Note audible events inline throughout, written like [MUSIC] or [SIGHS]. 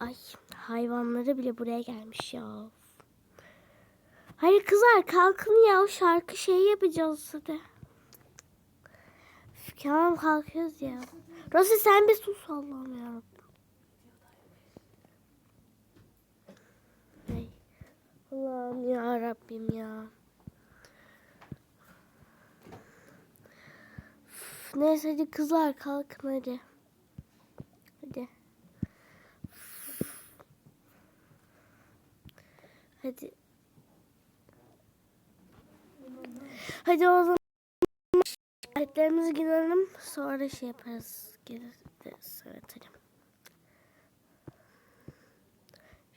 Ay hayvanları bile buraya gelmiş ya. Hayır kızlar kalkın ya şarkı şey yapacağız hadi. Tamam kalkıyoruz ya. Rosi sen bir sus Allah'ım. Ay, Allah'ım ya Rabbim ya. Neyse hadi kızlar kalkın. Hadi. Hadi. Hadi o zaman Kayıtlarımızı girelim. Sonra şey yaparız. Geliriz. Evet hadi.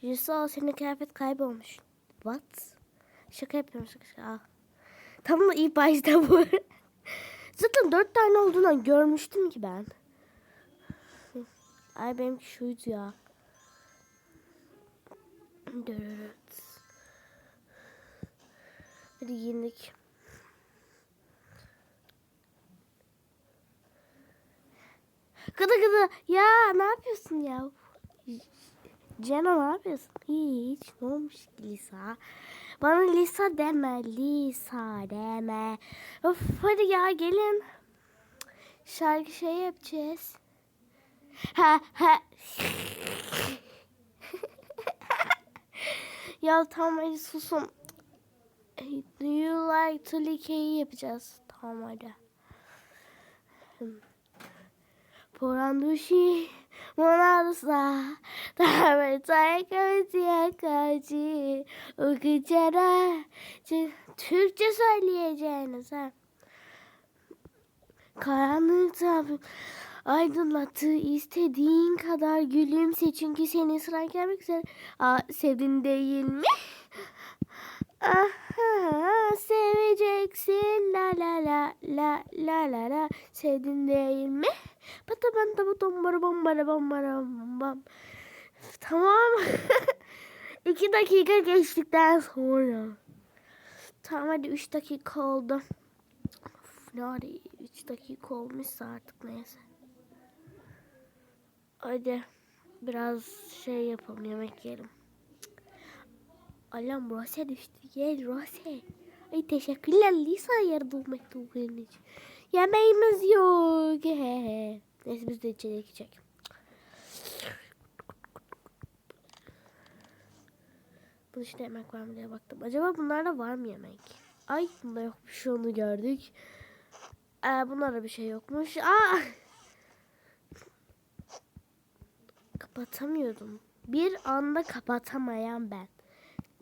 Yusuf senin kıyafet kaybolmuş. What? Şaka yapıyorum şaka şaka. Al. Tam da iyi başta [LAUGHS] bu. Zaten dört tane olduğundan görmüştüm ki ben. Ay benimki şuydu ya. Dırırırt. Hadi giyindik. Gıdı gıdı. Ya ne yapıyorsun ya? Cena ne yapıyorsun? Hiç. Ne olmuş Lisa? Bana Lisa deme. Lisa deme. Of hadi ya gelin. Şarkı şey yapacağız. Ha ha. [LAUGHS] ya tamam hadi susun. Do you like to yapacağız. Tamam hadi porandushi monarsa dame tay kaviye kaçı ukçara Türkçe söyleyeceğiniz ha. Karanlık tarafı aydınlattı istediğin kadar gülümse çünkü senin sıran gelmek üzere. Aa, sevdin değil mi? Aha, seveceksin la la la la la la la sevdin değil mi? Bata banta bu tombara bombara bombara bom bom. Tamam. [LAUGHS] İki dakika geçtikten sonra. Tamam hadi üç dakika oldu. Hadi üç dakika olmuşsa artık neyse. Hadi biraz şey yapalım yemek yiyelim. Alam Rose düştü. Gel Rose. Ay teşekkürler Lisa yardım için. Yemeğimiz yok. Neyse biz de içeri gidecek. Bunun işte yemek var mı diye baktım. Acaba bunlarda var mı yemek? Ay bunda yokmuş onu gördük. Ee, bunlarda bir şey yokmuş. Aa! Kapatamıyordum. Bir anda kapatamayan ben.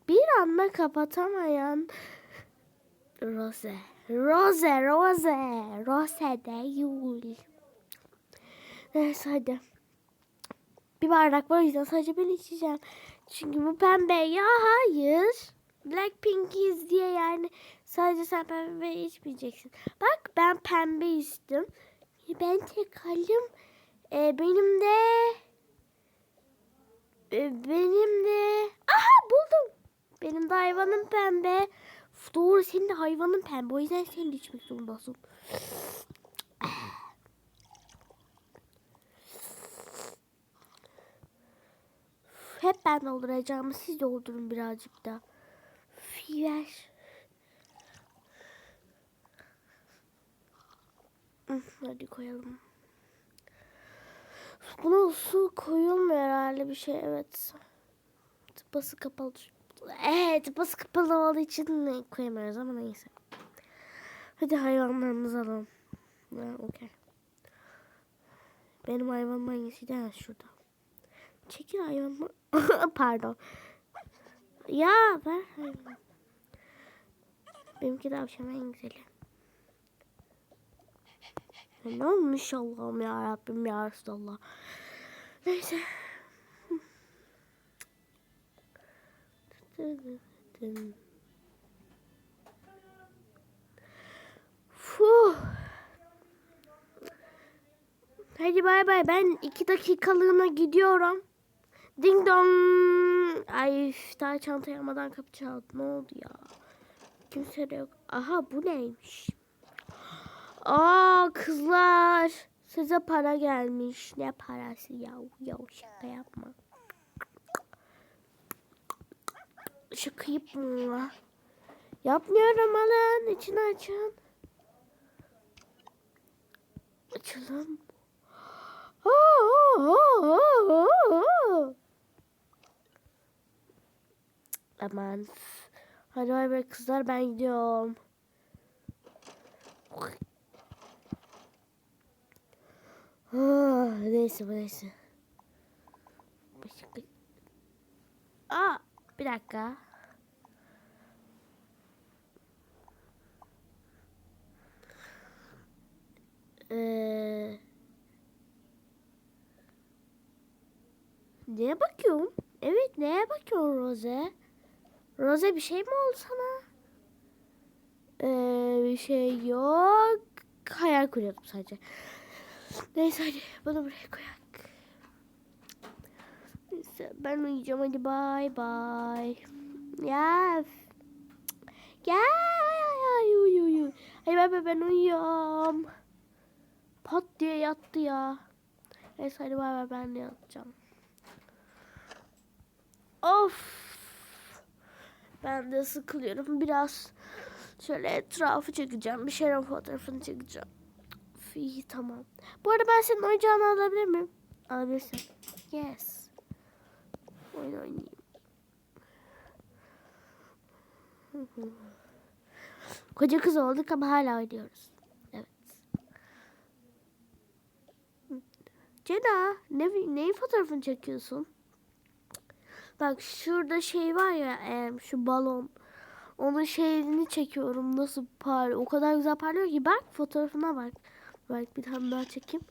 Bir anda kapatamayan Rose. Rose, Rose. Rose değil. Neyse. Bir bardak var o yüzden sadece ben içeceğim. Çünkü bu pembe. Ya hayır. Blackpink'iz diye yani sadece sen pembe içmeyeceksin. Bak ben pembe içtim. Ben tek halim. Ee, benim de ee, benim de aha buldum. Benim de hayvanım pembe. Doğru senin de hayvanın pembe. O yüzden sen de içmek zorundasın. Hep ben dolduracağımı siz doldurun birazcık da. Fiver. Hadi koyalım. Buna su koyulmuyor herhalde bir şey evet. Tıpası kapalı. Evet tıpası kapalı olduğu için ne koyamıyoruz ama neyse. Hadi hayvanlarımızı alalım. Ha, okey. Benim hayvanım hangisiydi? Ha, şurada. Çekil hayvanımı. [LAUGHS] Pardon. Ya hayvanı. Benimki de akşam en güzeli. Ne olmuş Allah'ım ya Rabbim ya Resulallah. Neyse. Fuh. Hadi bay bay ben iki dakikalığına gidiyorum. Ding dong. Ay daha çantayı almadan kapı çaldı. Ne oldu ya? Kimse de yok. Aha bu neymiş? Aa kızlar. Size para gelmiş. Ne parası ya? Ya şaka yapma. Şaka yapma. Yapmıyorum alın. İçini açın. Açalım. Aman. Hadi bay bay kızlar ben gidiyorum. Ah, neyse bu neyse. Aa, bir dakika. Ee, neye bakıyorum? Evet neye bakıyorsun Rose? Rose bir şey mi oldu sana? Ee, bir şey yok. Hayal kuruyordum sadece. Neyse hadi bunu buraya koyak. Neyse ben uyuyacağım hadi bay bay. Ya. Gel uyu uyu. Hadi bay bay ben uyuyorum. Pat diye yattı ya. Neyse hadi bay bay ben de yatacağım. Of. Ben de sıkılıyorum. Biraz şöyle etrafı çekeceğim. Bir şeylerin fotoğrafını çekeceğim. İyi tamam. Bu arada ben senin oyuncağını alabilir miyim? Alabilirsin. Yes. Oyun oynayayım. Koca kız olduk ama hala oynuyoruz. Evet. Hı. Ceda, ne, neyin fotoğrafını çekiyorsun? Bak şurada şey var ya, em, şu balon. Onun şeyini çekiyorum. Nasıl parlıyor. O kadar güzel parlıyor ki. Bak fotoğrafına bak. Bak bir tane daha çekeyim.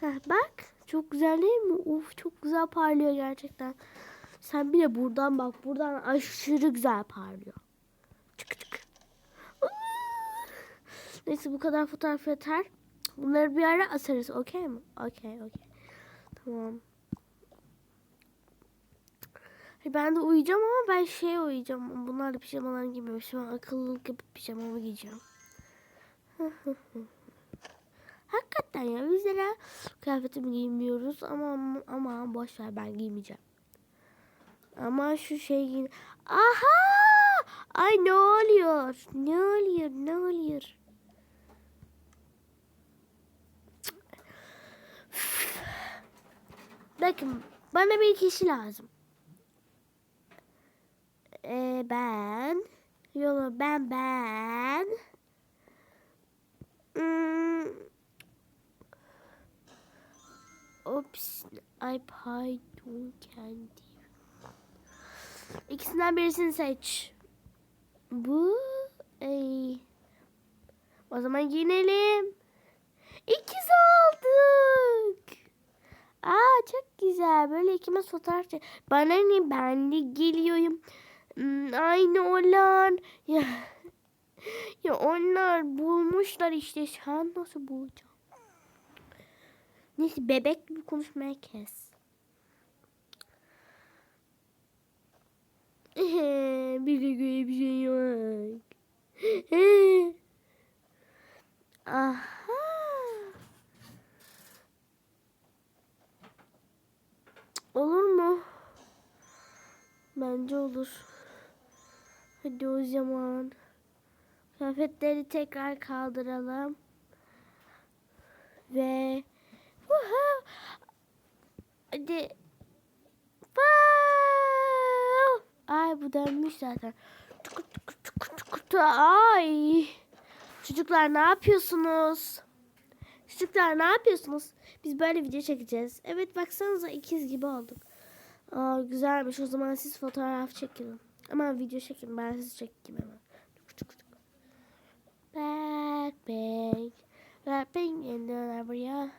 Heh, bak. Çok güzel değil mi? Uf çok güzel parlıyor gerçekten. Sen bir de buradan bak. Buradan aşırı güzel parlıyor. Çık çık. Neyse bu kadar fotoğraf yeter. Bunları bir ara asarız. Okey mi? Okey okey. Tamam. Hayır, Ben de uyuyacağım ama ben şey uyuyacağım. Bunlar da pijamalar giymemişim. Ben akıllılık yapıp pijamamı giyeceğim. [LAUGHS] Hakikaten ya bizlere kıyafetimi giymiyoruz ama ama boş ver ben giymeyeceğim. Ama şu şey giy... Aha! Ay ne oluyor? Ne oluyor? Ne oluyor? Bakın bana bir kişi lazım. Ee, ben yolu ben ben hmm. Ops ay pardon kendi İkisinden birisini seç Bu ey. O zaman giyinelim İkiz olduk Aa çok güzel böyle ikimiz fotoğraf çek Bana ne ben de geliyorum aynı olan ya ya onlar bulmuşlar işte sen nasıl bulacaksın? Neyse bebek gibi konuşmaya kes. [LAUGHS] bir de böyle bir şey yok. Aha. Olur mu? Bence olur. Hadi o zaman. Kıyafetleri tekrar kaldıralım. Ve Vuhu! hadi Wow! Ay bu dönmüş zaten. Ay. Çocuklar ne yapıyorsunuz? Çocuklar ne yapıyorsunuz? Biz böyle video çekeceğiz. Evet baksanıza ikiz gibi olduk. Aa, güzelmiş. O zaman siz fotoğraf çekin. Ama video çekin. Ben sizi çekeyim hemen. Backpack. Rapping in the area.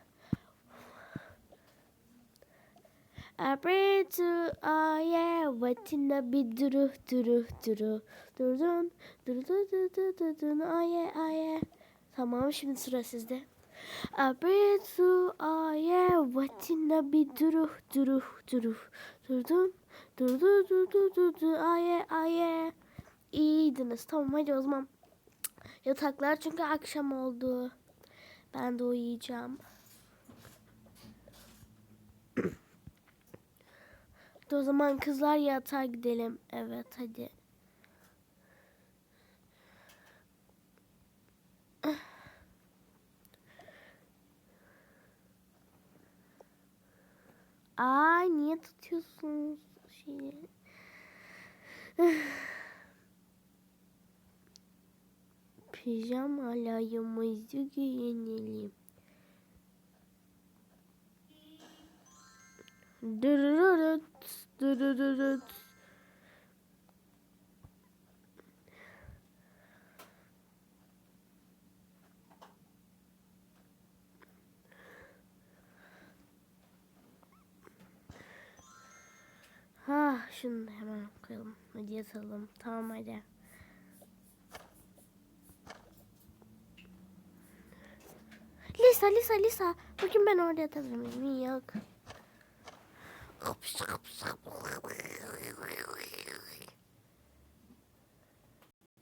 I pray to oh yeah, waiting a bit duru duru duru durdun duru duru duru duru oh yeah oh yeah. Tamam şimdi sıra sizde. I pray to oh yeah, waiting a bit duru duru duru durdun duru duru duru duru oh yeah oh yeah. İyiydiniz tamam hadi o zaman yataklar çünkü akşam oldu. Ben de uyuyacağım. O zaman kızlar yatağa gidelim. Evet hadi. Aa niye tutuyorsunuz şeyi? [SIGHS] Pijamalarımızı giyinelim. Dırırırıt, dırırırıt. Şunu da hemen okuyalım. Hadi yatalım. Tamam hadi. Lisa, Lisa, Lisa. Bugün ben orada yatabilir miyim? Yok.